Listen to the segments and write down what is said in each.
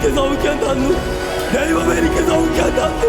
ദൈവം എനിക്ക് സൗഖ്യം തന്നു ദൈവം എനിക്ക് സൗഖ്യം തന്നു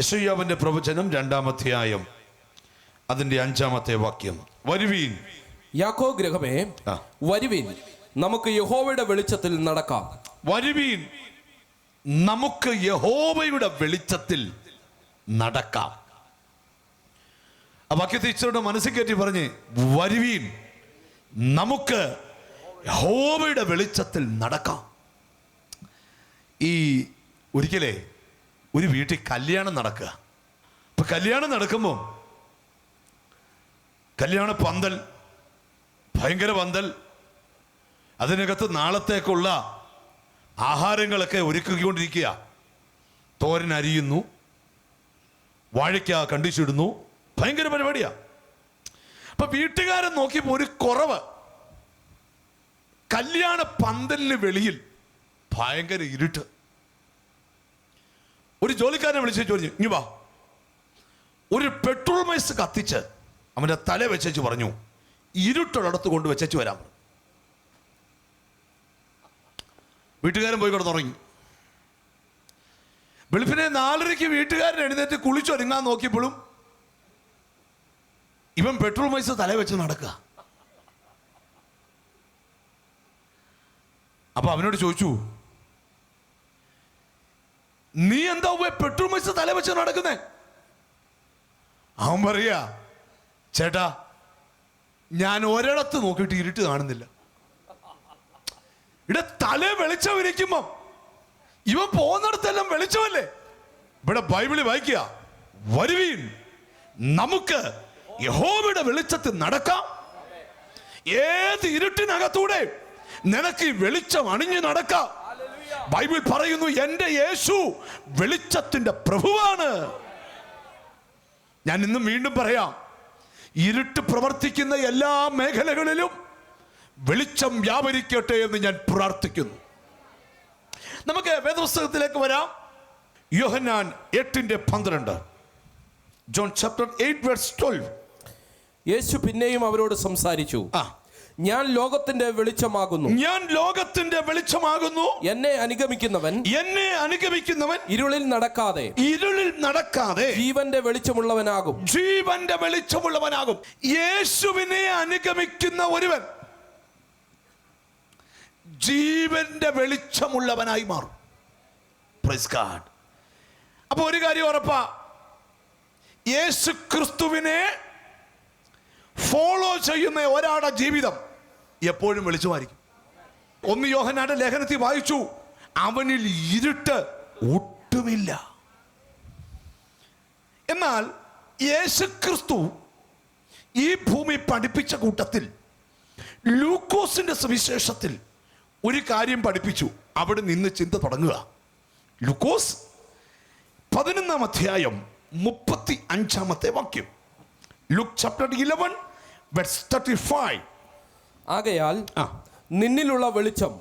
യശയ്യാവിന്റെ പ്രവചനം രണ്ടാമധ്യായം അതിന്റെ അഞ്ചാമത്തെ വാക്യം. വരുവീൻ. യാക്കോ ഗ്രഹമേ വരുവീൻ. നമുക്ക് യഹോവയുടെ വെളിച്ചത്തിൽ നടക്കാം. വരുവീൻ. നമുക്ക് യഹോവയുടെ വെളിച്ചത്തിൽ നടക്കാം. ആ വാക്യത്തെ ഇച്ചിരുടെ മനസ്സിൽ കയറ്റി പറഞ്ഞ് വരുവീൻ. നമുക്ക് യഹോവയുടെ വെളിച്ചത്തിൽ നടക്കാം. ഈ ഒരിക്കലേ ഒരു വീട്ടിൽ കല്യാണം നടക്കുക. ഇപ്പം കല്യാണം നടക്കുമ്പോൾ കല്യാണ പന്തൽ ഭയങ്കര പന്തൽ അതിനകത്ത് നാളത്തേക്കുള്ള ആഹാരങ്ങളൊക്കെ ഒരുക്കിക്കൊണ്ടിരിക്കുക. തോരൻ അരിയുന്നു വാഴയ്ക്ക കണ്ടിച്ചിടുന്നു ഭയങ്കര പരിപാടിയാ. അപ്പൊ വീട്ടുകാരൻ നോക്കിയപ്പോൾ ഒരു കുറവ്. കല്യാണ പന്തലിന് വെളിയിൽ ഭയങ്കര ഇരുട്ട്. ഒരു ജോലിക്കാരനെ വിളിച്ചു ചോദിച്ചു ഇനി വാ. ഒരു പെട്രോൾ മൈസ് കത്തിച്ച് അവന്റെ തല വെച്ചു പറഞ്ഞു ഇരുട്ടൊരിടത്ത് കൊണ്ട് വെച്ചു വരാം. വീട്ടുകാരൻ പോയി കിടന്നുറങ്ങി വെളുപ്പിനെ നാലരയ്ക്ക് വീട്ടുകാരൻ എഴുന്നേറ്റ് കുളിച്ചൊരുങ്ങാൻ നോക്കിയപ്പോഴും ഇവൻ പെട്രോൾ മൈസ് തല വെച്ച് നടക്കുക. അപ്പൊ അവനോട് ചോദിച്ചു നീ എന്താ ഉവ്വേ പെട്രോൾ വെച്ച് തല വെച്ച് നടക്കുന്നേ? അവൻ പറയാ ചേട്ടാ ഞാൻ ഒരിടത്ത് നോക്കിയിട്ട് ഇരുട്ട് കാണുന്നില്ല. ഇവിടെ തല വെളിച്ചം ഇരിക്കുമ്പം ഇവൻ പോകുന്നിടത്തെല്ലാം വെളിച്ചമല്ലേ? ഇവിടെ ബൈബിളിൽ വായിക്കുക. വരുവീൻ നമുക്ക് യഹോവയുടെ വെളിച്ചത്തിൽ നടക്കാം. ഏത് ഇരുട്ടിനകത്തൂടെ നിനക്ക് ഈ വെളിച്ചം അണിഞ്ഞു നടക്കാം. ബൈബിൾ പറയുന്നു എന്റെ യേശു വെളിച്ചത്തിന്റെ പ്രഭുവാണ്. ഞാൻ ഇന്നും വീണ്ടും പറയാം ഇരുട്ട് പ്രവർത്തിക്കുന്ന എല്ലാ മേഖലകളിലും വെളിച്ചം വ്യാപരിക്കട്ടെ എന്ന് ഞാൻ പ്രാർത്ഥിക്കുന്നു. നമുക്ക് വേദപുസ്തകത്തിലേക്ക് വരാം. യോഹന്നാൻ എട്ടിന്റെ പന്ത്രണ്ട് John chapter eight words twelve. യേശു പിന്നെയും അവരോട് സംസാരിച്ചു. ആ. ഞാൻ ലോകത്തിന്റെ വെളിച്ചമാകുന്നു. ഞാൻ ലോകത്തിന്റെ വെളിച്ചമാകുന്നു. എന്നെ അനുഗമിക്കുന്നവൻ എന്നെ അനുഗമിക്കുന്നവൻ ഇരുളിൽ നടക്കാതെ ഇരുളിൽ നടക്കാതെ ജീവന്റെ വെളിച്ചമുള്ളവനാകും. ജീവന്റെ വെളിച്ചമുള്ളവനാകും. യേശുവിനെ അനുഗമിക്കുന്ന ഒരുവൻ ജീവന്റെ വെളിച്ചമുള്ളവനായി മാറും. Praise God. അപ്പൊ ഒരു കാര്യം ഉറപ്പാ. യേശു ക്രിസ്തുവിനെ ഫോളോ ചെയ്യുന്ന ഒരാളുടെ ജീവിതം എപ്പോഴും വെളിച്ചമായിരിക്കും ഒന്ന് യോഹനാന്റെ ലേഖനത്തിൽ വായിച്ചു. അവനിൽ ഇരുട്ട് ഒട്ടുമില്ല. എന്നാൽ യേശുക്രിസ്തു ഈ ഭൂമി പഠിപ്പിച്ച കൂട്ടത്തിൽ ലൂക്കോസിന്റെ സുവിശേഷത്തിൽ ഒരു കാര്യം പഠിപ്പിച്ചു. അവിടെ നിന്ന് ചിന്ത തുടങ്ങുക. ലൂക്കോസ് പതിനൊന്നാം അധ്യായം മുപ്പത്തി അഞ്ചാമത്തെ വാക്യം. Luke chapter eleven verse thirty five ആകയാൽ നിന്നിലുള്ള വെളിച്ചം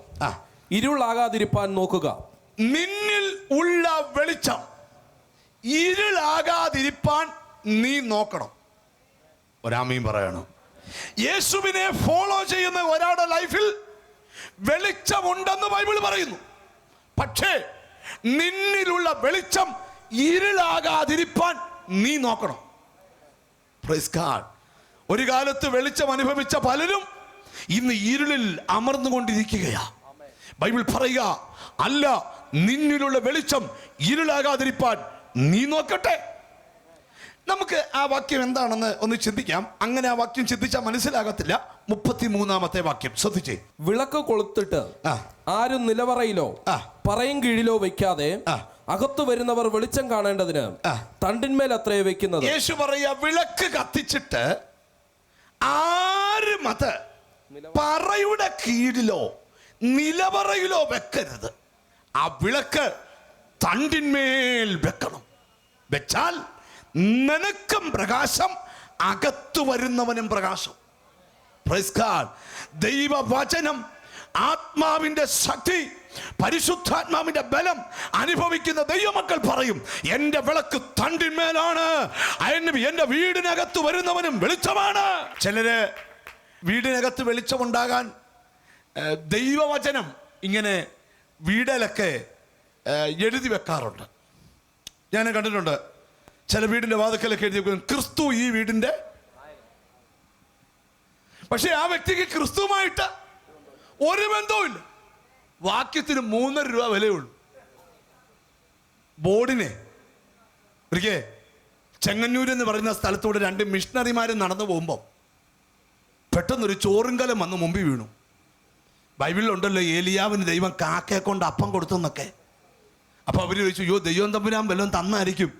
ഇരുളാകാതിരിപ്പാൻ നോക്കുക. നിന്നിൽ ഉള്ള വെളിച്ചം ഇരുളാകാതിരിപ്പാൻ നീ നോക്കണം. ഒരാമയും പറയണം. യേശുവിനെ ഫോളോ ചെയ്യുന്ന ഒരാളുടെ ലൈഫിൽ വെളിച്ചമുണ്ടെന്ന് ബൈബിൾ പറയുന്നു. പക്ഷേ നിന്നിലുള്ള വെളിച്ചം ഇരുളാകാതിരിപ്പാൻ നീ നോക്കണം. ഒരു കാലത്ത് വെളിച്ചം അനുഭവിച്ച പലരും ഇന്ന് ഇരുളിൽ അമർന്നുകൊണ്ടിരിക്കുകയാ. ബൈബിൾ പറയുക അല്ല നിന്നിലുള്ള വെളിച്ചം ഇരുളാകാതിരിപ്പാൻ നീ നോക്കട്ടെ. നമുക്ക് ആ വാക്യം എന്താണെന്ന് ഒന്ന് ചിന്തിക്കാം. അങ്ങനെ ആ വാക്യം ചിന്തിച്ചാൽ മനസ്സിലാകത്തില്ല. മുപ്പത്തി മൂന്നാമത്തെ വാക്യം. ശ്രദ്ധിച്ചേ. വിളക്ക് കൊളുത്തിട്ട് ആരും നിലവറയിലോ പറയും കീഴിലോ വെക്കാതെ. അകത്തു വരുന്നവർ വെളിച്ചം കാണേണ്ടതിന്. തണ്ടിന്മേൽ അത്രയോ വെക്കുന്നത് യേശു പറയുക വിളക്ക് കത്തിച്ചിട്ട് ആരും അത് പറയുടെ കീഴിലോ നിലവറയിലോ വെക്കരുത്. ആ വിളക്ക് തണ്ടിന്മേൽ വെക്കണം. വെച്ചാൽ നിനക്കും പ്രകാശം അകത്തു വരുന്നവനും പ്രകാശം. ദൈവവചനം ആത്മാവിന്റെ ശക്തി പരിശുദ്ധാത്മാവിന്റെ ബലം അനുഭവിക്കുന്ന ദൈവമക്കൾ പറയും എന്റെ വിളക്ക് തണ്ടിന്മേലാണ്. എന്റെ വീടിനകത്ത് വരുന്നവനും വെളിച്ചമാണ്. ചിലര് വീടിനകത്ത് വെളിച്ചമുണ്ടാകാൻ ദൈവവചനം ഇങ്ങനെ വീടിലൊക്കെ എഴുതി വെക്കാറുണ്ട്. ഞാൻ കണ്ടിട്ടുണ്ട് ചില വീടിന്റെ വാതുക്കലൊക്കെ എഴുതി വെക്കുന്നു ക്രിസ്തു ഈ വീടിന്റെ പക്ഷേ ആ വ്യക്തിക്ക് ക്രിസ്തുവുമായിട്ട് ഒരു ബന്ധവുമില്ല. വാക്യത്തിന് മൂന്നര രൂപ വിലയുള്ളൂ. ബോർഡിനെ ഒരിക്കേ ചെങ്ങന്നൂർ എന്ന് പറയുന്ന സ്ഥലത്തൂടെ രണ്ട് മിഷണറിമാരും നടന്നു പോകുമ്പോൾ പെട്ടെന്നൊരു ചോറുങ്കലം വന്ന് മുമ്പിൽ വീണു. ബൈബിളിലുണ്ടല്ലോ ഏലിയാവിന് ദൈവം കാക്കയെ കൊണ്ട് അപ്പം കൊടുത്തു എന്നൊക്കെ അപ്പോൾ അവർ ചോദിച്ചു അയ്യോ ദൈവം തമ്പുരാൻ വല്ലതും തന്നായിരിക്കും.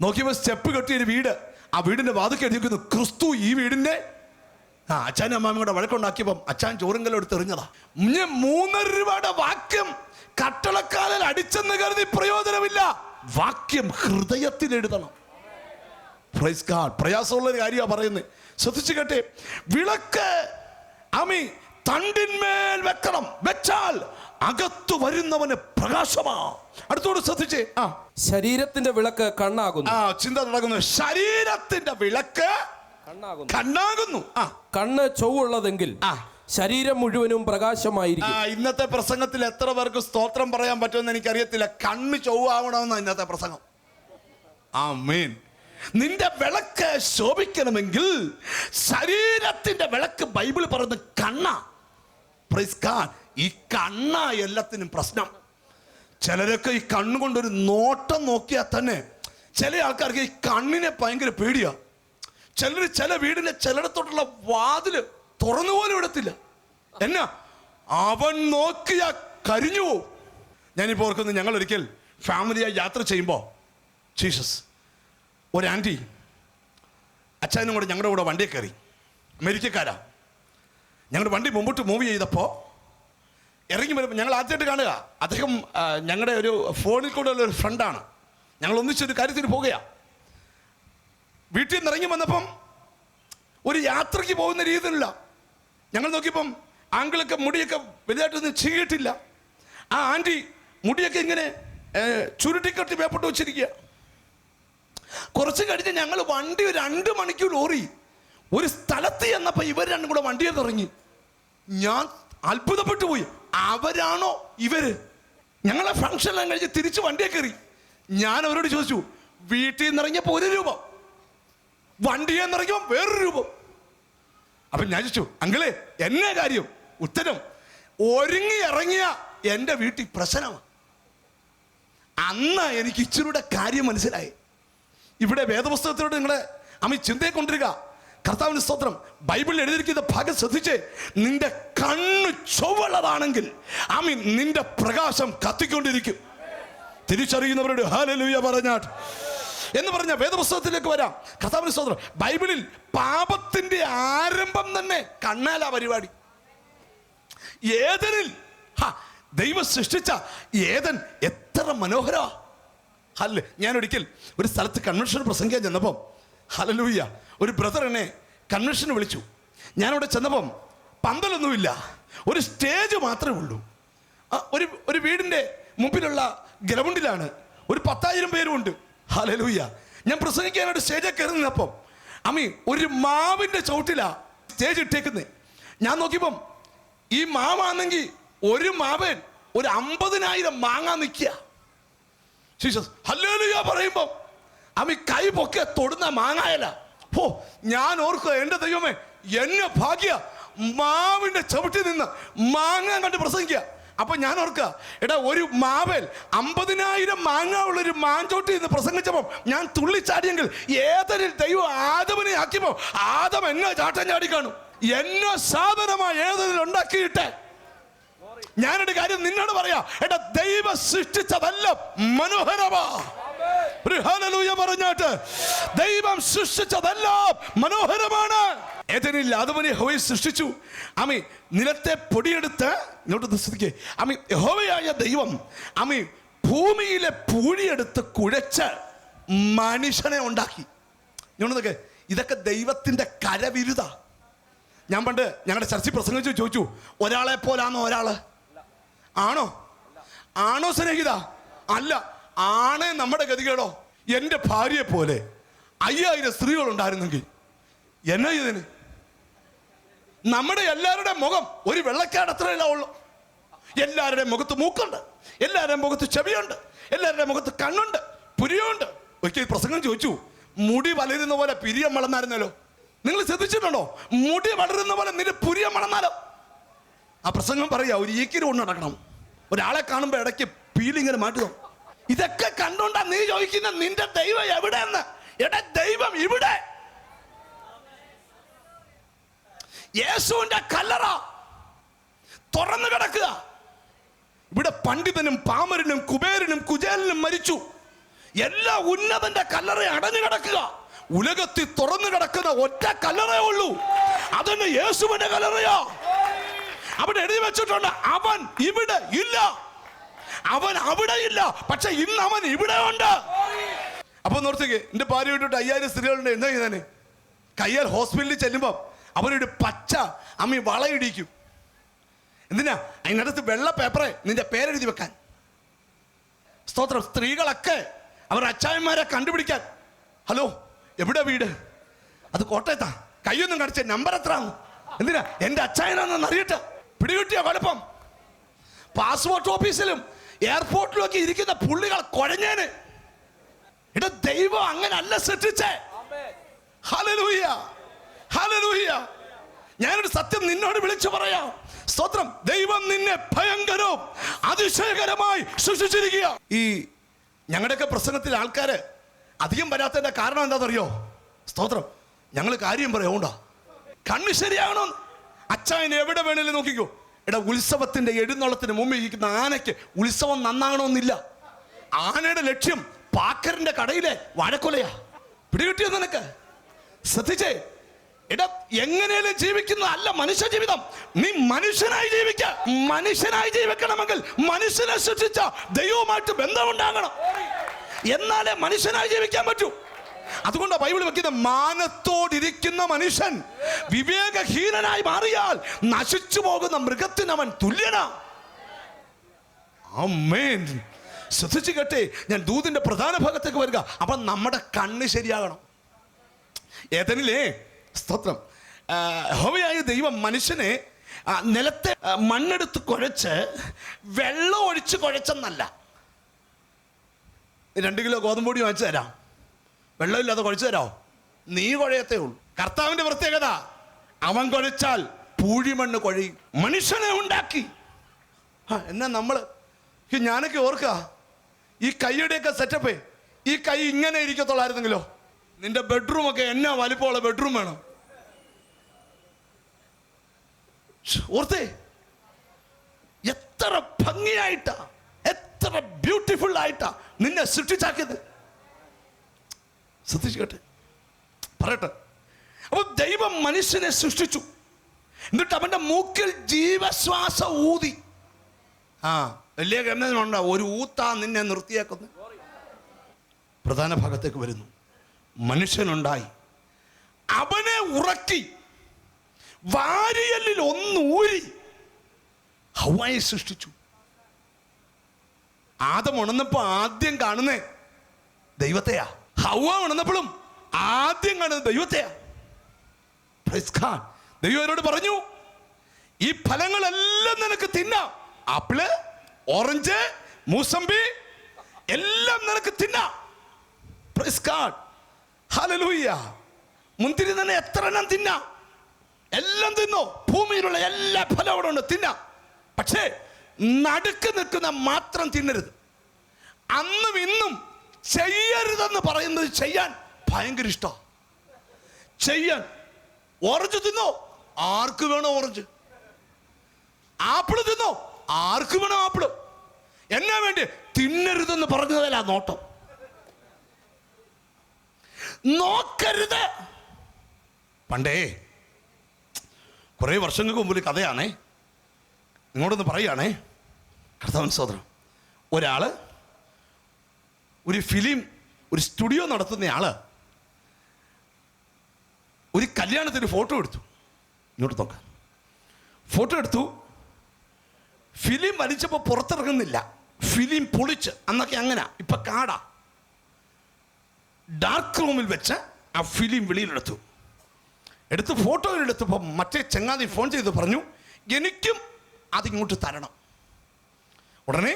നോക്കിയപ്പോൾ സ്റ്റെപ്പ് കെട്ടിയൊരു വീട്. ആ വീടിന്റെ വാതുക്കെ എഴുതിയിരിക്കുന്നു ക്രിസ്തു ഈ വീടിന്റെ ആ അച്ഛനും അമ്മാമ്മയും കൂടെ വഴക്കുണ്ടാക്കിയപ്പം അച്ഛൻ ചോറുങ്കലം എടുത്ത് എറിഞ്ഞതാ. ഞാൻ മൂന്നര രൂപയുടെ വാക്യം കട്ടളക്കാലിൽ അടിച്ചെന്ന് കരുതി പ്രയോജനമില്ല. വാക്യം ഹൃദയത്തിൽ എഴുതണം. പ്രയാസമുള്ള ഒരു കാര്യമാണ് പറയുന്നത് ശ്രദ്ധിച്ചു കേട്ടെ വിളക്ക് അമി തണ്ടിന്മേൽ വെക്കണം. വെച്ചാൽ അകത്തു വരുന്നവന് പ്രകാശമാ. അടുത്തോട് ശ്രദ്ധിച്ചേ. ആ. ശരീരത്തിന്റെ വിളക്ക് കണ്ണാകുന്നു. ആ ചിന്ത നടക്കുന്നു. ശരീരത്തിന്റെ വിളക്ക് കണ്ണാകുന്നു. കണ്ണാകുന്നു. ആ. കണ്ണ് ചൊവ്വുള്ളതെങ്കിൽ ആ. ശരീരം മുഴുവനും ആ പ്രകാശമായിരിക്കും ഇന്നത്തെ പ്രസംഗത്തിൽ എത്ര പേർക്ക് സ്തോത്രം പറയാൻ പറ്റുമെന്ന് എനിക്കറിയത്തില്ല. കണ്ണ് ചൊവ്വാവണമെന്ന് ഇന്നത്തെ പ്രസംഗം. ആ മീൻ നിന്റെ വിളക്ക് ശോഭിക്കണമെങ്കിൽ ശരീരത്തിന്റെ വിളക്ക് ബൈബിൾ പറയുന്ന കണ്ണ. Price God. ഈ കണ്ണ എല്ലാത്തിനും പ്രശ്നം. ചിലരൊക്കെ ഈ കണ്ണുകൊണ്ടൊരു നോട്ടം നോക്കിയാൽ തന്നെ ചില ആൾക്കാർക്ക് ഈ കണ്ണിനെ ഭയങ്കര പേടിയാ. ചിലർ ചില വീടിന്റെ ചിലയിടത്തോട്ടുള്ള വാതിൽ തുറന്നു പോലും ഇടത്തില്ല. എന്നാ? അവൻ നോക്കിയ കരിഞ്ഞു പോവും. ഞാനിപ്പോൾ ഓർക്കുന്നു ഞങ്ങൾ ഒരിക്കൽ ഫാമിലിയായി യാത്ര ചെയ്യുമ്പോൾ ജീസസ് ഒരു ആന്റി അച്ഛനും കൂടെ ഞങ്ങളുടെ കൂടെ വണ്ടിയിൽ കയറി. അമേരിക്കക്കാരാ ഞങ്ങളുടെ വണ്ടി മുമ്പോട്ട് മൂവ് ചെയ്തപ്പോൾ ഇറങ്ങി വരുമ്പോൾ ഞങ്ങൾ ആദ്യമായിട്ട് കാണുക. അദ്ദേഹം ഞങ്ങളുടെ ഒരു ഫോണിൽ കൂടെ ഉള്ള ഒരു ഫ്രണ്ടാണ് ഞങ്ങൾ ഒന്നിച്ചൊരു കാര്യത്തിന് പോകുകയാണ് വീട്ടിൽ നിന്ന് ഇറങ്ങി വന്നപ്പം ഒരു യാത്രയ്ക്ക് പോകുന്ന രീതിയിലുള്ള ഞങ്ങൾ നോക്കിയപ്പം ആങ്കിളൊക്കെ മുടിയൊക്കെ വലുതായിട്ടൊന്നും ചെയ്തിട്ടില്ല ആ ആന്റി മുടിയൊക്കെ ഇങ്ങനെ ചുരുട്ടിക്കെട്ടി വേപ്പിട്ട് വെച്ചിരിക്കുക. കുറച്ച് കഴിഞ്ഞ് ഞങ്ങൾ വണ്ടി രണ്ട് മണിക്കൂർ ഓറി ഒരു സ്ഥലത്ത് ചെന്നപ്പോൾ ഇവർ രണ്ടും കൂടെ വണ്ടിയിൽ ഇറങ്ങി. ഞാൻ അത്ഭുതപ്പെട്ടു പോയി. അവരാണോ ഇവർ? ഞങ്ങളെ ഫംഗ്ഷനെല്ലാം കഴിഞ്ഞ് തിരിച്ച് വണ്ടിയെ കയറി. ഞാൻ അവരോട് ചോദിച്ചു വീട്ടിൽ നിന്ന് ഇറങ്ങിയപ്പോൾ ഒരു രൂപ. വണ്ടിയിൽ നിന്ന് ഇറങ്ങിയപ്പോൾ വേറൊരു രൂപം. അപ്പം ഞാൻ ചോദിച്ചു അങ്കിളെ എന്നെ കാര്യം? ഉത്തരം ഒരുങ്ങി ഇറങ്ങിയ എന്റെ വീട്ടിൽ പ്രശ്നമാണ്. അന്ന് എനിക്ക് ഇച്ചിരൂടെ കാര്യം മനസ്സിലായി. ഇവിടെ വേദപുസ്തകത്തിലൂടെ നിങ്ങളെ അമ്മ ചിന്തയെ കൊണ്ടിരിക്കുക കർത്താവിന് സ്തോത്രം. ബൈബിളിൽ എഴുതിയിരിക്കുന്ന ഭാഗം ശ്രദ്ധിച്ച് നിന്റെ കണ്ണ് ചൊവ്വുള്ളതാണെങ്കിൽ ആമീൻ നിന്റെ പ്രകാശം കത്തിക്കൊണ്ടിരിക്കും. തിരിച്ചറിയുന്നവരോട് ഹാലലൂയ പറഞ്ഞാട്ട്. എന്ന് പറഞ്ഞ വേദപുസ്തകത്തിലേക്ക് വരാം. കർത്താവിന് സ്തോത്രം. ബൈബിളിൽ പാപത്തിന്റെ ആരംഭം തന്നെ കണ്ണാല പരിപാടി. ഏതനിൽ? ദൈവം സൃഷ്ടിച്ച ഏതൻ എത്ര മനോഹര. അല്ലേ ഞാൻ ഒരിക്കൽ ഒരു സ്ഥലത്ത് കൺവെൻഷൻ പ്രസംഗിക്കാൻ ചെന്നപ്പം ഹലലൂയ്യ ഒരു ബ്രദർ എന്നെ കൺവെൻഷന് വിളിച്ചു. ഞാനവിടെ ചെന്നപ്പം പന്തലൊന്നുമില്ല. ഒരു സ്റ്റേജ് മാത്രമേ ഉള്ളൂ. ഒരു ഒരു വീടിന്റെ മുമ്പിലുള്ള ഗ്രൗണ്ടിലാണ്. ഒരു പത്തായിരം പേരുമുണ്ട്. ഹലലൂയ്യ ഞാൻ പ്രസംഗിക്കാനായിട്ട് സ്റ്റേജിൽ കയറി നിന്നപ്പം അമ്മി ഒരു മാവിന്റെ ചവിട്ടിലാണ് സ്റ്റേജ് ഇട്ടേക്കുന്നത് ഞാൻ നോക്കിയപ്പം ഈ മാവാണെങ്കിൽ ഒരു മാവൻ ഒരു അമ്പതിനായിരം മാങ്ങാൻ നിൽക്കുക ജീസസ് ഹല്ലേലൂയ പറയുമ്പോൾ അമ്മ കൈ പൊക്കെ തൊടുന്ന മാങ്ങായല്ല. ഓ ഞാൻ ഓർക്കുക എന്റെ ദൈവമേ എന്നെ ഭാഗ്യ മാവിന്റെ ചവിട്ടി നിന്ന് മാങ്ങ കണ്ട് പ്രസംഗിക്കുക. അപ്പൊ ഞാൻ ഓർക്കുക എടാ ഒരു മാവേൽ അമ്പതിനായിരം മാങ്ങ ഉള്ള ഒരു മാഞ്ചോട്ടി നിന്ന് പ്രസംഗിച്ചപ്പോൾ ഞാൻ തുള്ളിച്ചാടിയെങ്കിൽ ഏതൊരു ദൈവം ആദമനെ ആക്കിയപ്പോ ആദം എന്നെ ചാട്ടം ചാടി കാണും. എന്നെ സാധനമായി ഏതൊരു ഉണ്ടാക്കിയിട്ടേ ഞാനൊരു കാര്യം നിന്നോട് പറയാ. എടാ ദൈവം സൃഷ്ടിച്ചതെല്ലാം മനോഹരമാ. പറഞ്ഞാട്ട് ദൈവം സൃഷ്ടിച്ചതെല്ലാം മനോഹരമാണ്. ഏതെനില്ല അതുപോലെ ഹോയെ സൃഷ്ടിച്ചു. അമി നിലത്തെ പൊടിയെടുത്ത് ഇങ്ങോട്ട് ശ്രദ്ധിക്കേ. അമി യഹോവയായ ദൈവം അമി ഭൂമിയിലെ പൂഴിയെടുത്ത് കുഴച്ച് മനുഷ്യനെ ഉണ്ടാക്കി. ഇങ്ങോട്ടൊക്കെ ഇതൊക്കെ ദൈവത്തിന്റെ കരവിരുത. ഞാൻ പണ്ട് ഞങ്ങളുടെ ചർച്ചിൽ പ്രസംഗിച്ചു ചോദിച്ചു ഒരാളെ പോലാണോ ഒരാൾ? ആണോ? ആണോ സ്നേഹിത? അല്ല. ആണേ നമ്മുടെ ഗതികേടോ? എന്റെ ഭാര്യയെ പോലെ അയ്യായിരം സ്ത്രീകൾ ഉണ്ടായിരുന്നെങ്കിൽ എന്നാ ഇതിന്? നമ്മുടെ എല്ലാവരുടെ മുഖം ഒരു വെള്ളക്കാട് അത്രയല്ല ഉള്ളു. എല്ലാവരുടെയും മുഖത്ത് മൂക്കുണ്ട്. എല്ലാവരുടെയും മുഖത്ത് ചെവിയുണ്ട്. എല്ലാവരുടെയും മുഖത്ത് കണ്ണുണ്ട്. പുരിയുണ്ട്. ഒരിക്കൽ പ്രസംഗം ചോദിച്ചു മുടി വളരുന്ന പോലെ പിരിയം വളർന്നായിരുന്നല്ലോ. നിങ്ങൾ ശ്രദ്ധിച്ചിട്ടുണ്ടോ? മുടി വളരുന്ന പോലെ നിന്റെ പുരിയം വളർന്നാലോ? ആ പ്രസംഗം പറയാ ഒരു ഈക്കിരി കൊണ്ട് നടക്കണം. ഒരാളെ കാണുമ്പോൾ ഇടയ്ക്ക് പീലിങ്ങനെ മാറ്റുക ഇതൊക്കെ കണ്ടോണ്ടാ നീ ചോദിക്കുന്ന നിന്റെ ദൈവം എവിടെയെന്ന്? എടാ ദൈവം ഇവിടെ. യേശുവിന്റെ കല്ലറ തുറന്നു കിടക്കുക. ഇവിടെ പണ്ഡിതനും പാമരനും കുബേരനും കുചേലനും മരിച്ചു. എല്ലാ ഉന്നതന്റെ കല്ലറ അടഞ്ഞു കിടക്കുക. ഉലകത്തിൽ തുറന്നു കിടക്കുന്ന ഒറ്റ കല്ലറേ ഉള്ളൂ. അതന്നെ യേശുവിന്റെ കല്ലറയാ. അവിടെ എഴുതി വെച്ചിട്ടുണ്ട്. അവൻ ഇവിടെ ഇല്ല. അവൻ അവിടെ ഇല്ല. പക്ഷെ ഇന്ന് അവൻ ഇവിടെ ഉണ്ട്. അപ്പൊ നോർത്തേക്ക് എന്റെ ഭാര്യ വിട്ടിട്ട് അയ്യായിരം സ്ത്രീകളുണ്ട്. എന്താ ഞാൻ കയ്യാൽ ഹോസ്പിറ്റലിൽ ചെല്ലുമ്പോൾ അവരൊരു പച്ച അമ്മി വളയിടിക്കും എന്തിനാ? അതിനകത്ത് വെള്ള പേപ്പറെ നിന്റെ പേരെഴുതി വെക്കാൻ. സ്തോത്രം. സ്ത്രീകളൊക്കെ അവർ അച്ചായന്മാരെ കണ്ടുപിടിക്കാൻ. ഹലോ എവിടെ വീട്? അത് കോട്ടയത്താ. കൈയൊന്നും കടിച്ച നമ്പർ എത്ര എന്തിനാ? എന്റെ അച്ചായനാണെന്ന് അറിയട്ടെ. പിടികിട്ടിയ കുഴപ്പം. പാസ്പോർട്ട് ഓഫീസിലും എയർപോർട്ടിലും ഒക്കെ ഇരിക്കുന്ന പുള്ളികൾ കുഴഞ്ഞേന്. ഇട ദൈവം അങ്ങനെ അല്ല സൃഷ്ടിച്ചേ. ഹല്ലേലൂയ ഹല്ലേലൂയ ഞാനൊരു സത്യം നിന്നോട് വിളിച്ചു പറയാം. സ്തോത്രം. ദൈവം നിന്നെ ഭയങ്കരവും അതിശയകരമായി സൃഷ്ടിച്ചിരിക്കുക ഈ ഞങ്ങളുടെയൊക്കെ പ്രസംഗത്തിൽ ആൾക്കാര് അധികം വരാത്തതിന്റെ കാരണം എന്താണെന്നറിയോ? സ്തോത്രം. ഞങ്ങൾ കാര്യം പറയാണ്ടാ കണ്ണ് ശരിയാകണം അച്ചായൻ എവിടെ വേണേലും നോക്കിക്കോ. എടാ ഉത്സവത്തിന്റെ എഴുന്നള്ളത്തിന് മുമ്പ് ഇരിക്കുന്ന ആനയ്ക്ക് ഉത്സവം നന്നാകണമെന്നില്ല. ആനയുടെ ലക്ഷ്യം പാക്കറിന്റെ കടയിലെ വാഴക്കൊലയാ. പിടികിട്ടിയോ നിനക്ക്? ശ്രദ്ധിച്ചേ. എടാ എങ്ങനെയും ജീവിക്കുന്ന അല്ല മനുഷ്യ ജീവിതം. നീ മനുഷ്യനായി ജീവിക്ക. മനുഷ്യനായി ജീവിക്കണമെങ്കിൽ മനുഷ്യനെ സൃഷ്ടിച്ച ദൈവവുമായിട്ട് ബന്ധമുണ്ടാകണം. എന്നാലേ മനുഷ്യനായി ജീവിക്കാൻ പറ്റൂ. അതുകൊണ്ട് ബൈബിൾ വെക്കുന്ന മാനത്തോടിരിക്കുന്ന മനുഷ്യൻ വിവേകഹീനനായി മാറിയാൽ നശിച്ചു പോകുന്ന മൃഗത്തിന് തുല്യനാ. അമ്മേൻ ശ്രദ്ധിച്ചു കേട്ടെ ഞാൻ ദൂതിന്റെ പ്രധാന ഭാഗത്തേക്ക് വരിക. അപ്പം നമ്മുടെ കണ്ണ് ശരിയാകണം. ഏതനിലേ? സ്തോത്രം. ആ, യഹോവയായ ദൈവം മനുഷ്യനെ നിലത്തെ മണ്ണെടുത്ത് കുഴച്ച് വെള്ളം ഒഴിച്ച് കുഴച്ചെന്നല്ല. രണ്ട് കിലോ ഗോതമ്പൊടി വാങ്ങിച്ചു തരാം. വെള്ളമില്ലാതെ കുഴച്ചു തരാമോ നീ കുഴയത്തേ ഉള്ളൂ. കർത്താവിന്റെ പ്രത്യേകത അവൻ കുഴച്ചാൽ പൂഴിമണ്ണ് കുഴയും മനുഷ്യനെ ഉണ്ടാക്കി. എന്നാ നമ്മൾ ഈ ഞാനൊക്കെ ഓർക്ക ഈ കൈയുടെയൊക്കെ സെറ്റപ്പ് ഈ കൈ ഇങ്ങനെ ഇരിക്കത്തുള്ളായിരുന്നെങ്കിലോ? നിന്റെ ബെഡ്റൂം ഒക്കെ എന്നാ വലിപ്പമുള്ള ബെഡ്റൂം വേണം? ഓർത്തേ എത്ര ഭംഗിയായിട്ടാ എത്ര ബ്യൂട്ടിഫുൾ ആയിട്ടാ നിന്നെ സൃഷ്ടിച്ചാക്കിയത്. ശ്രദ്ധിച്ചു പറയട്ടെ. അപ്പോൾ ദൈവം മനുഷ്യനെ സൃഷ്ടിച്ചു. എന്നിട്ട് അവന്റെ മൂക്കിൽ ജീവശ്വാസ ഊതി. ആ വലിയ ഗമനമുണ്ട ഒരു ഊത്താ നിന്നെ നിർത്തിയേക്കുന്നു. പ്രധാന ഭാഗത്തേക്ക് വരുന്നു. മനുഷ്യനുണ്ടായി. അവനെ ഉറക്കി. വാരിയല്ലിൽ ഒന്നൂരി. ഹവായി സൃഷ്ടിച്ചു. ആദം ഉണർന്നപ്പോൾ ആദ്യം കാണുന്നേ ദൈവത്തെയാ. ഹവ ഉണർന്നപ്പോഴും ആദ്യം കാണുന്നത് ദൈവത്തെയാ. ദൈവം അവരോട് പറഞ്ഞു ഈ ഫലങ്ങളെല്ലാം നിനക്ക് തിന്നാം. ആപ്പിൾ ഓറഞ്ച് മൂസമ്പി എല്ലാം നിനക്ക് തിന്നാം. മുന്തിരി തന്നെ എത്ര എണ്ണം തിന്നാം? എല്ലാം തിന്നോ? ഭൂമിയിലുള്ള എല്ലാ ഫലം അവിടെ ഉണ്ട്. തിന്നാം. പക്ഷേ നടുക്ക് നിൽക്കുന്ന മാത്രം തിന്നരുത്. അന്നും ഇന്നും ചെയ്യരുതെന്ന് പറയുന്നത് ചെയ്യാൻ ഭയങ്കര ഇഷ്ടമാണ് ചെയ്യാൻ. ഓറഞ്ച് തിന്നോ? ആർക്ക് വേണോ ഓറഞ്ച്? ആപ്പിൾ തിന്നോ? ആർക്ക് വേണോ ആപ്പിൾ? എന്നാ വേണ്ടി? തിന്നരുതെന്ന് പറഞ്ഞതല്ല നോട്ടം. നോക്കരുത്. പണ്ടേ കുറേ വർഷങ്ങൾക്ക് മുമ്പ് ഒരു കഥയാണേ. നിങ്ങളോടൊന്ന് പറയുകയാണേ. കർത്താവൻ സോദരം ഒരാൾ ഒരു ഫിലിം ഒരു സ്റ്റുഡിയോ നടത്തുന്നയാൾ ഒരു കല്യാണത്തിന് ഫോട്ടോ എടുത്തു. ഇങ്ങോട്ട് നോക്കാം. ഫോട്ടോ എടുത്തു. ഫിലിം വലിച്ചപ്പോൾ പുറത്തിറങ്ങുന്നില്ല. ഫിലിം പൊളിച്ച് അന്നൊക്കെ അങ്ങനെ ഇപ്പം കാടാ. ഡാർക്ക് റൂമിൽ വെച്ച് ആ ഫിലിം വെളിയിലെടുത്തു. എടുത്ത് ഫോട്ടോ എടുത്തപ്പോൾ മറ്റേ ചങ്ങാതി ഫോൺ ചെയ്ത് പറഞ്ഞു എനിക്കും അതിങ്ങോട്ട് തരണം. ഉടനെ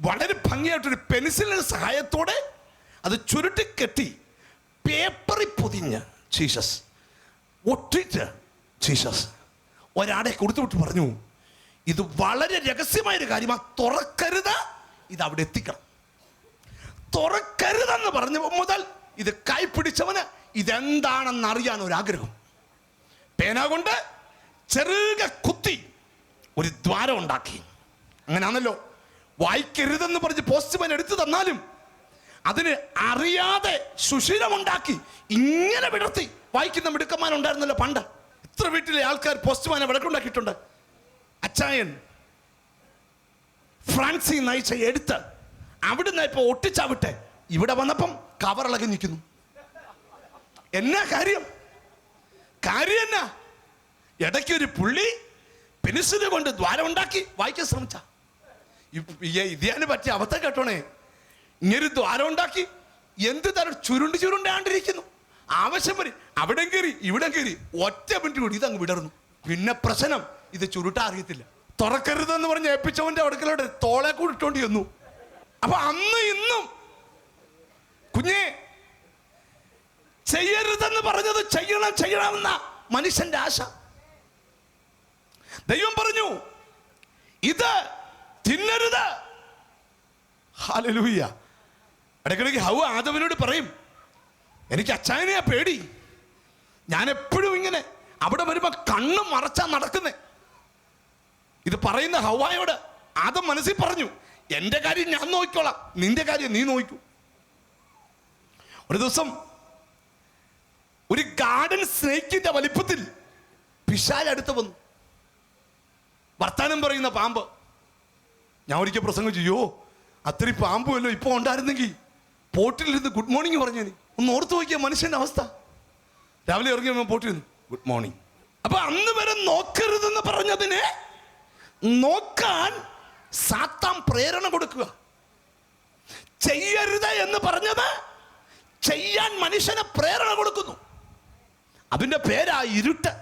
വളരെ ഭംഗിയായിട്ടൊരു പെൻസിലിന്റെ സഹായത്തോടെ അത് ചുരുട്ടിക്കെട്ടി പേപ്പറിൽ പൊതിഞ്ഞ് ജീസസ് ഒട്ടിച്ച് ജീസസ്. ഒരാളെ ഒരാടെ കൊടുത്തുവിട്ട് പറഞ്ഞു ഇത് വളരെ രഹസ്യമായൊരു കാര്യമാണ് തുറക്കരുത് ഇത് അവിടെ എത്തിക്കണം. തുറക്കരുതെന്ന് പറഞ്ഞ മുതൽ ഇത് കൈപ്പിടിച്ചവന് ഇതെന്താണെന്ന് അറിയാൻ ഒരാഗ്രഹം. പേന കൊണ്ട് ചെറുക കുത്തി ഒരു ദ്വാരം ഉണ്ടാക്കി. അങ്ങനെയാണല്ലോ വായിക്കരുതെന്ന് പറഞ്ഞ് പോസ്റ്റ്മാൻ എടുത്തു തന്നാലും അതിന് അറിയാതെ സുഷിരമുണ്ടാക്കി ഇങ്ങനെ വിടർത്തി വായിക്കുന്ന മിടുക്കന്മാരുണ്ടായിരുന്നല്ലോ പണ്ട്. എത്ര വീട്ടിലെ ആൾക്കാർ പോസ്റ്റ്മാനെ വിളക്കുണ്ടാക്കിയിട്ടുണ്ട് അച്ചായൻ ഫ്രാൻസി നയിച്ച എടുത്ത് അവിടുന്ന് ഇപ്പൊ ഒട്ടിച്ചാവിട്ടെ. ഇവിടെ വന്നപ്പം കവറിളകി നിൽക്കുന്നു. എന്നാ കാര്യം? കാര്യം എന്നാ? ഇടയ്ക്കൊരു പുള്ളി പെൻസിൽ കൊണ്ട് ദ്വാരം ഉണ്ടാക്കി വായിക്കാൻ ശ്രമിച്ച. ഇതിന് പറ്റിയ അബദ്ധം കേട്ടോണേ. ഇങ്ങനൊരു ദ്വാരം ഉണ്ടാക്കി എന്ത് തരം ചുരുണ്ട് ചുരുണ്ടാണ്ടിരിക്കുന്നു. ആവശ്യം വരും അവിടെ കയറി ഇവിടെ കയറി ഒറ്റ മിനിറ്റ് കൂടി ഇതങ്ങ് വിടർന്നു. പിന്നെ പ്രശ്നം ഇത് ചുരുട്ടാ അറിയത്തില്ല. തുറക്കരുതെന്ന് പറഞ്ഞ് ഏൽപ്പിച്ചവന്റെ അടുക്കലോട്ട് തോളെ കൂടി ഇട്ടോണ്ട് ചെന്നു. അപ്പൊ അന്ന് ഇന്നും കുഞ്ഞേ ചെയ്യരുതെന്ന് പറഞ്ഞത് ചെയ്യണം ചെയ്യണമെന്ന മനുഷ്യന്റെ ആശ. ദൈവം പറഞ്ഞു ഇത് തിന്നരുത്. ഹാലലൂയ്യ ഇടയ്ക്കിടയ്ക്ക് ഹൗ ആദവനോട് പറയും എനിക്ക് അച്ചായനെയാ പേടി. ഞാൻ എപ്പോഴും ഇങ്ങനെ അവിടെ വരുമ്പോൾ കണ്ണും മറച്ചാ നടക്കുന്നേ. ഇത് പറയുന്ന ഹവായോട് ആദം മനസ്സിൽ പറഞ്ഞു എന്റെ കാര്യം ഞാൻ നോക്കിക്കോളാം. നിന്റെ കാര്യം നീ നോക്കൂ. ഒരു ദിവസം ഒരു ഗാർഡൻ സ്നേഹിക്കിന്റെ വലിപ്പത്തിൽ പിശാൽ അടുത്ത് വന്നു. വർത്താനം പറയുന്ന പാമ്പ്. ഞാൻ ഒരിക്കൽ പ്രസംഗം ചെയ്യോ. അത്രയും പാമ്പുമല്ലോ ഇപ്പോൾ ഉണ്ടായിരുന്നെങ്കിൽ പോട്ടിലിരുന്ന് ഗുഡ് മോർണിംഗ് പറഞ്ഞു ഒന്ന് ഓർത്ത് നോക്കിയ മനുഷ്യന്റെ അവസ്ഥ. രാവിലെ ഇറങ്ങി നിന്ന് ഗുഡ് മോർണിംഗ് അപ്പൊ അന്ന് വരെ നോക്കരുതെന്ന് പറഞ്ഞതിനെ നോക്കാൻ സാത്താൻ പ്രേരണ കൊടുക്കുക. ചെയ്യരുത് എന്ന് പറഞ്ഞത് ചെയ്യാൻ മനുഷ്യനെ പ്രേരണ കൊടുക്കുന്നു. അതിന്റെ പേരാ ഇരുട്ട്.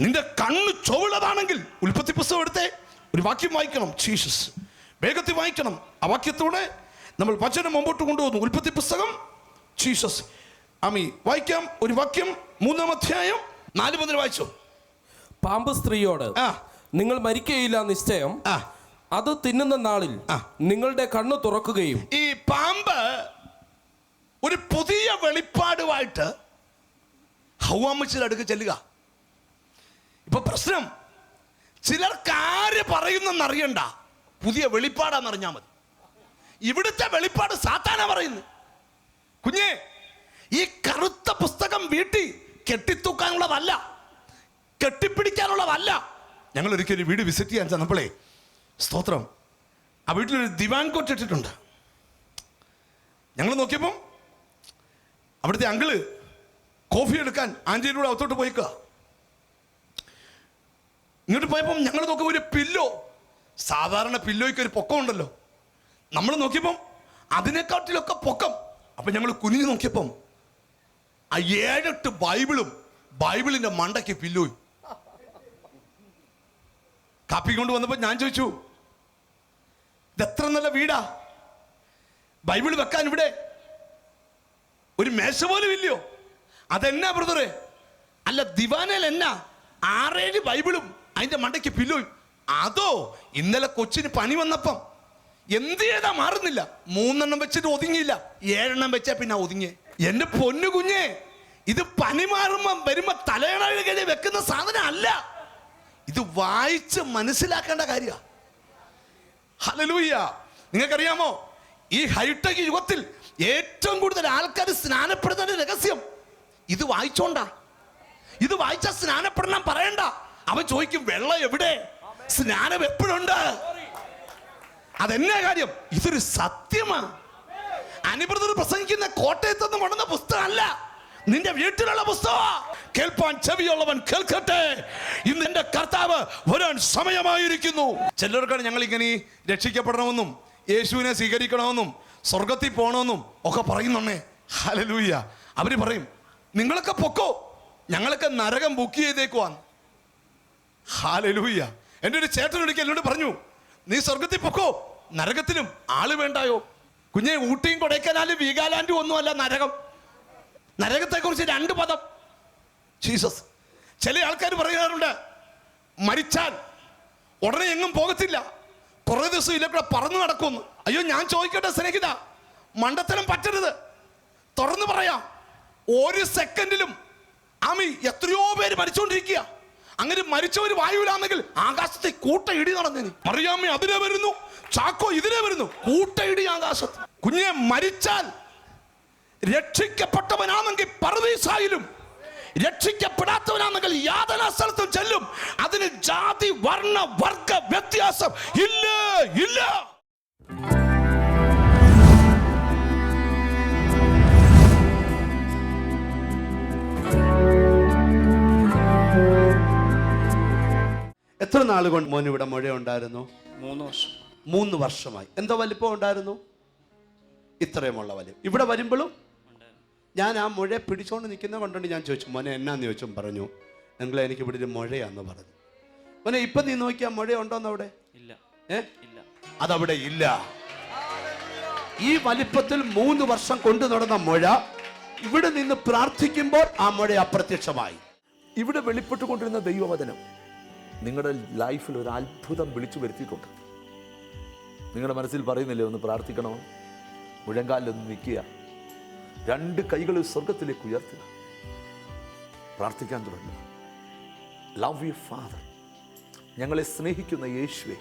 നിന്റെ കണ്ണ് ചൊവ്വുള്ളതാണെങ്കിൽ ഉൽപ്പത്തി പുസ്തകം എടുത്തേ. ഒരു വാക്യം വായിക്കണം. ജീസസ് വേഗത്തിൽ വായിക്കണം. ആ വാക്യത്തോടെ നമ്മൾ വചനം മുമ്പോട്ട് കൊണ്ടുപോകുന്നു ഉൽപ്പത്തി പുസ്തകം ജീസസ് ആമി വായിക്കാം. ഒരു വാക്യം മൂന്നാം അധ്യായം നാല് മുതൽ വായിച്ചു? പാമ്പ് സ്ത്രീയോട്. നിങ്ങൾ മരിക്കുകയില്ല നിശ്ചയം. അത് തിന്നുന്ന നാളിൽ. നിങ്ങളുടെ കണ്ണ് തുറക്കുകയും ഈ പാമ്പ് ഒരു പുതിയ വെളിപ്പാടുമായിട്ട് ഹൗവാമ്മച്ചിയുടെ അടുക്ക് ചെല്ലുക. ഇപ്പൊ പ്രശ്നം ചിലർക്ക് ആര് പറയുന്നെന്ന് അറിയണ്ട. പുതിയ വെളിപ്പാടാന്ന് അറിഞ്ഞാൽ മതി. ഇവിടുത്തെ വെളിപ്പാട് സാത്താനാ പറയുന്നു. കുഞ്ഞേ ഈ കറുത്ത പുസ്തകം വീട്ടിൽ കെട്ടിത്തൂക്കാനുള്ളതല്ല. കെട്ടിപ്പിടിക്കാനുള്ളതല്ല. ഞങ്ങൾ ഒരിക്കലും വീട് വിസിറ്റ് ചെയ്യാൻ ചെന്നപ്പോഴേ സ്തോത്രം. ആ വീട്ടിലൊരു ദിവാൻ കോട്ട് ഇട്ടിട്ടുണ്ട്. ഞങ്ങൾ നോക്കിയപ്പം അവിടുത്തെ അങ്കിൾ കോഫി എടുക്കാൻ ആഞ്ചേരിയുടെ അകത്തോട്ട് പോയിക്കുക ഇങ്ങോട്ട് പോയപ്പം ഞങ്ങൾ നോക്കുമ്പോൾ ഒരു പില്ലോ സാധാരണ പില്ലോയ്ക്ക് ഒരു പൊക്കം ഉണ്ടല്ലോ. നമ്മൾ നോക്കിയപ്പം അതിനെക്കാട്ടിലൊക്കെ പൊക്കം. അപ്പം ഞങ്ങൾ കുനിഞ്ഞു നോക്കിയപ്പം ആ ഏഴെട്ട് ബൈബിളും ബൈബിളിന്റെ മണ്ടയ്ക്ക് പില്ലോയും. കാപ്പി കൊണ്ട് വന്നപ്പോൾ ഞാൻ ചോദിച്ചു ഇതെത്ര നല്ല വീടാ? ബൈബിൾ വെക്കാൻ ഇവിടെ ഒരു മേശ പോലും ഇല്ലയോ? അതെന്നാ ബ്രദറെ? അല്ല ദിവാനയിൽ എന്നാ ആറേഴ് ബൈബിളും അതിന്റെ മണ്ടയ്ക്ക് പില്ലോയി അതോ ഇന്നലെ കൊച്ചിന് പനി വന്നപ്പം എന്ത് ചെയ്താ മാറുന്നില്ല? മൂന്നെണ്ണം വെച്ചിട്ട് ഒതുങ്ങിയില്ല. ഏഴെണ്ണം വെച്ചാൽ പിന്നെ ഒതുങ്ങി എന്റെ പൊന്നു കുഞ്ഞേ ഇത് പനി മാറുമ്പം വരുമ്പോ കഴിഞ്ഞ് വെക്കുന്ന സാധനം അല്ല ഇത് വായിച്ച് മനസ്സിലാക്കേണ്ട കാര്യമാണ് ഹലലൂയ്യ നിങ്ങൾക്കറിയാമോ? ഈ ഹൈടെക് യുഗത്തിൽ ഏറ്റവും കൂടുതൽ ആൾക്കാർ സ്നാനപ്പെടുന്നതിന്റെ രഹസ്യം ഇത് വായിച്ചോണ്ട. ഇത് വായിച്ചാൽ സ്നാനപ്പെടണം പറയണ്ട. അവൻ ചോദിക്കും വെള്ളം എവിടെ? സ്നാനം എപ്പോഴുണ്ട്? അതെന്നാ കാര്യം. ഇതൊരു സത്യമാ. അനുബ്രതർ പ്രസംഗിക്കുന്ന കോട്ടയത്ത് നിന്ന് കൊണ്ടുവന്ന പുസ്തകമല്ല. നിന്റെ വീട്ടിലുള്ള പുസ്തകമാ. കേൾപ്പാൻ ചെവിയുള്ളവൻ കേൾക്കട്ടെ. ഇന്ന് എന്റെ കർത്താവ് വരാൻ സമയമായിരിക്കുന്നു. ചിലർക്കാണ് ഞങ്ങൾ ഇങ്ങനെ രക്ഷിക്കപ്പെടണമെന്നും യേശുവിനെ സ്വീകരിക്കണമെന്നും സ്വർഗത്തിൽ പോകണമെന്നും ഒക്കെ പറയുന്നുണ്ടേ ഹലലൂയ്യ അവർ പറയും നിങ്ങളൊക്കെ പൊക്കോ. ഞങ്ങളൊക്കെ നരകം ബുക്ക് ചെയ്തേക്കുവാൻ ഹാലലൂയ. എന്റെ ഒരു ചേട്ടൻ ഒരിക്കൽ എന്നോട് പറഞ്ഞു നീ സ്വർഗത്തിൽ പൊക്കോ? നരകത്തിലും ആൾ വേണ്ടായോ? കുഞ്ഞെ ഊട്ടിയും കൊടൈക്കനാലും വീഗാലാൻഡും ഒന്നുമല്ല നരകം. നരകത്തെക്കുറിച്ച് രണ്ട് പദം. ജീസസ് ചില ആൾക്കാർ പറയാറുണ്ട് മരിച്ചാൽ ഉടനെ എങ്ങും പോകത്തില്ല. കുറേ ദിവസം ഇതിലൂടെ പറന്നു നടക്കുമെന്ന്. അയ്യോ ഞാൻ ചോദിക്കട്ടെ സ്നേഹിത മണ്ടത്തരം പറ്റരുത്. തുറന്നു പറയാം ഒരു സെക്കൻഡിലും ആമി എത്രയോ പേര് മരിച്ചുകൊണ്ടിരിക്കുക അങ്ങനെ മരിച്ചവർ വായുവിലാണെങ്കിൽ ആകാശത്തെ കൂട്ട ഇടി നടന്നേന് മറിയാമ്മ അതിനെ വരുന്നു. ചാക്കോ ഇതിനെ വരുന്നു. കൂട്ട ഇടി ആകാശത്ത്. കുഞ്ഞെ മരിച്ചാൽ രക്ഷിക്കപ്പെട്ടവനാണെങ്കിൽ പറവീസായാലും രക്ഷിക്കപ്പെടാത്തവനാണെങ്കിൽ യാതനാ സ്ഥലത്തും ചെല്ലും. അതിന് ജാതി വർണ വർഗ വ്യത്യാസം ഇല്ല? ഇല്ല. എത്ര നാൾ കൊണ്ട് മോൻ ഇവിടെ മുഴ ഉണ്ടായിരുന്നു? മൂന്ന് വർഷം. മൂന്ന് വർഷമായി. എന്താ വലിപ്പം ഉണ്ടായിരുന്നു? ഇത്രയുമുള്ള വലിപ്പം. ഇവിടെ വരുമ്പോഴും ഞാൻ ആ മുഴ പിടിച്ചോണ്ട് നിൽക്കുന്ന കൊണ്ടുകൊണ്ട് ഞാൻ ചോദിച്ചു മോനെ എന്നാന്ന് ചോദിച്ചും? പറഞ്ഞു നിങ്ങളെ എനിക്ക് ഇവിടെ ഒരു മുഴയാന്ന് പറഞ്ഞു. മോനെ ഇപ്പം നീ നോക്കിയാ മുഴ ഉണ്ടോന്ന് അവിടെ? ഇല്ല. ഏ? ഇല്ല. അതവിടെ ഇല്ല. ഈ വലിപ്പത്തിൽ മൂന്ന് വർഷം കൊണ്ടു നടന്ന മുഴ ഇവിടെ നിന്ന് പ്രാർത്ഥിക്കുമ്പോൾ ആ മുഴ അപ്രത്യക്ഷമായി. ഇവിടെ വെളിപ്പെട്ടുകൊണ്ടിരുന്ന ദൈവവചനം. നിങ്ങളുടെ ലൈഫിൽ ഒരു അത്ഭുതം വിളിച്ചു വരുത്തിയിട്ടുണ്ട്. നിങ്ങളുടെ മനസ്സിൽ പറയുന്നില്ലേ ഒന്ന് പ്രാർത്ഥിക്കണോ? മുഴങ്കാലിലൊന്ന് നിൽക്കുക. രണ്ട് കൈകൾ സ്വർഗത്തിലേക്ക് ഉയർത്തുക. പ്രാർത്ഥിക്കാൻ തുടങ്ങുക. ലവ് യു ഫാദർ ഞങ്ങളെ സ്നേഹിക്കുന്ന യേശുവെ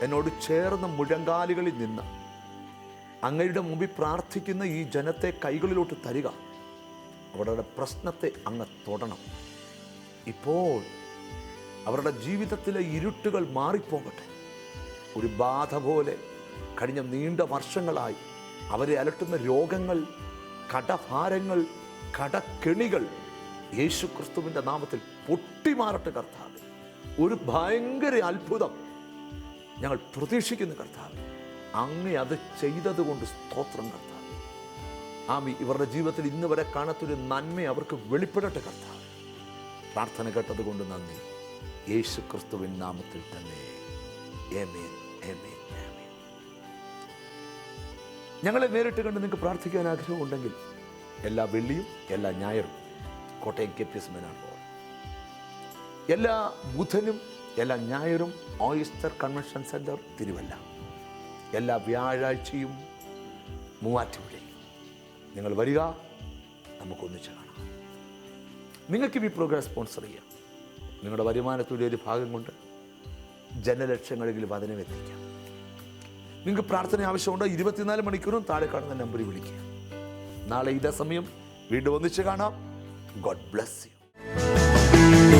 എന്നോട് ചേർന്ന മുഴങ്കാലുകളിൽ നിന്ന് അങ്ങയുടെ മുമ്പിൽ പ്രാർത്ഥിക്കുന്ന ഈ ജനത്തെ കൈകളിലോട്ട് തരിക. അവരുടെ പ്രശ്നത്തെ അങ്ങ് തൊടണം. ഇപ്പോൾ അവരുടെ ജീവിതത്തിലെ ഇരുട്ടുകൾ മാറിപ്പോകട്ടെ. ഒരു ബാധ പോലെ കഴിഞ്ഞ നീണ്ട വർഷങ്ങളായി അവരെ അലട്ടുന്ന രോഗങ്ങൾ കടഭാരങ്ങൾ കടക്കെണികൾ യേശു ക്രിസ്തുവിന്റെ നാമത്തിൽ പൊട്ടിമാറട്ടെ കർത്താവ്. ഒരു ഭയങ്കര അത്ഭുതം ഞങ്ങൾ പ്രതീക്ഷിക്കുന്നു കർത്താവ്. അങ്ങ് അത് ചെയ്തതുകൊണ്ട് സ്തോത്രം കർത്താവ്. ആമി ഇവരുടെ ജീവിതത്തിൽ ഇന്ന് വരെ കാണാത്തൊരു നന്മ അവർക്ക് വെളിപ്പെടട്ടെ കർത്താവ്. പ്രാർത്ഥന കേട്ടത് കൊണ്ട് നന്ദി. യേശു ക്രിസ്തുവിൻ നാമത്തിൽ തന്നെ. ഞങ്ങളെ നേരിട്ട് കണ്ട് നിങ്ങൾക്ക് പ്രാർത്ഥിക്കാൻ ആഗ്രഹമുണ്ടെങ്കിൽ എല്ലാ വെള്ളിയും എല്ലാ ഞായറും കോട്ടയം കെ പി എസ് മേനാണ് എല്ലാ ബുധനും എല്ലാ ഞായറും ഓയിസ്റ്റർ കൺവെൻഷൻ സെന്റർ തിരുവല്ല. എല്ലാ വ്യാഴാഴ്ചയും മൂവാറ്റുപുഴ. നിങ്ങൾ വരിക നമുക്കൊന്നിച്ച് കാണാം. നിങ്ങൾക്ക് ഈ പ്രോഗ്രാം സ്പോൺസർ ചെയ്യാം. നിങ്ങളുടെ വരുമാനത്തിന്റെ ഒരു ഭാഗം കൊണ്ട് ജനലക്ഷങ്ങളെങ്കിലും വചനം എത്തിക്കാം. നിങ്ങൾക്ക് പ്രാർത്ഥന ആവശ്യമുണ്ടോ? ഇരുപത്തിനാല് മണിക്കൂറും താഴെ കാണുന്ന നമ്പറിൽ വിളിക്കുക. നാളെ ഇതേ സമയം വീണ്ടും ഒന്നിച്ച് കാണാം. God bless you